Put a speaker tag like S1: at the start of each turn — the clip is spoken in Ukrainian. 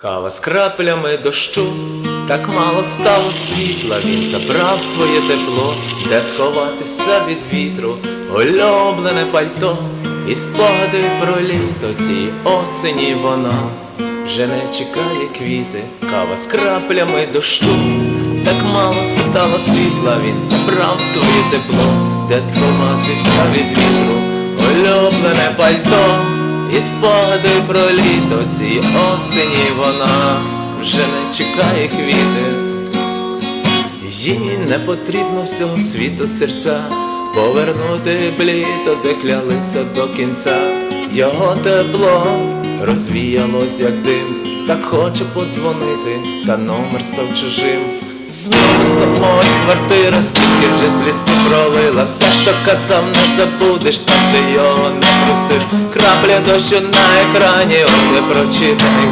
S1: Кава з краплями дощу, так мало стало світла, він забрав своє тепло, де сховатися від вітру, улюблене пальто, і спогади про літо. Цієї осені вона вже не чекає квіти, кава з краплями дощу, так мало стало світла, він забрав своє тепло, де сховатися від вітру, улюблене пальто. І спогади про літо цій осені вона вже не чекає квіти. Їй не потрібно всього світу серця, повернути б літо, де клялися до кінця. Його тепло розвіялось, як дим, так хоче подзвонити, та номер став чужим. Знову самої квартира, скільки вже свісти ти пролила, все, що казав, не забудеш, так же його не простиш. Крапля дощу на екрані, он не прочитаних